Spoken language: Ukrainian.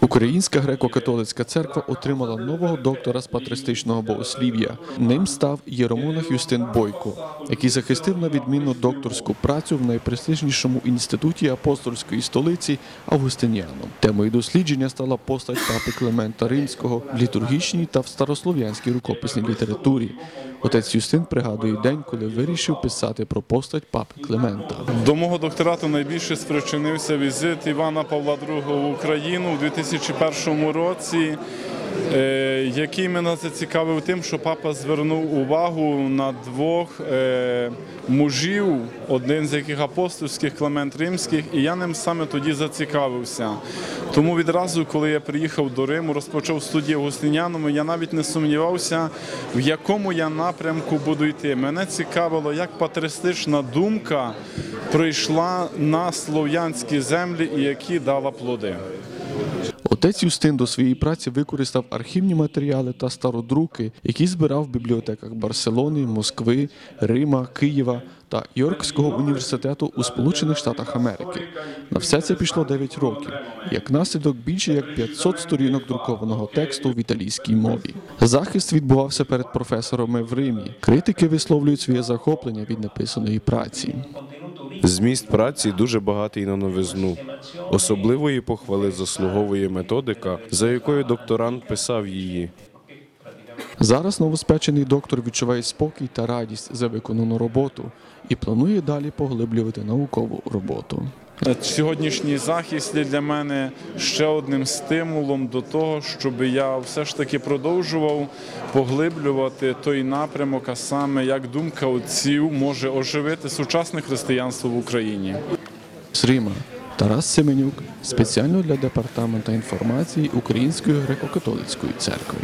Українська греко-католицька церква отримала нового доктора з патристичного богослів'я. Ним став єромонах Юстин Бойко, який захистив на відмінну докторську працю в найпрестижнішому інституті апостольської столиці Августиніаном. Темою дослідження стала постать папи Климента Римського в літургічній та в старослов'янській рукописній літературі. Отець Юстин пригадує день, коли вирішив писати про постать папи Климента. До мого докторату найбільше спричинився візит Івана Павла II в Україну у 2001 році, який мене зацікавив тим, що папа звернув увагу на двох е, мужів, один з яких апостольських Клемент Римських, і я ним саме тоді зацікавився. Тому відразу, коли я приїхав до Риму, розпочав студію Августинянами, я навіть не сумнівався, в якому я напрямку буду йти. Мене цікавило, як патристична думка прийшла на слов'янські землі і які дала плоди. Отець Юстин до своєї праці використав архівні матеріали та стародруки, які збирав в бібліотеках Барселони, Москви, Рима, Києва та Йоркського університету у Сполучених Штатах Америки. На все це пішло 9 років. Як наслідок більше як 500 сторінок друкованого тексту в італійській мові. Захист відбувався перед професорами в Римі. Критики висловлюють своє захоплення від написаної праці. Зміст праці дуже багатий на новизну. Особливої похвали заслуговує методика, за якою докторант писав її. Зараз новоспечений доктор відчуває спокій та радість за виконану роботу і планує далі поглиблювати наукову роботу. Сьогоднішній захист є для мене ще одним стимулом до того, щоб я все ж таки продовжував поглиблювати той напрямок, а саме як думка отців може оживити сучасне християнство в Україні. З Рима Тарас Семенюк спеціально для департамента інформації Української греко-католицької церкви.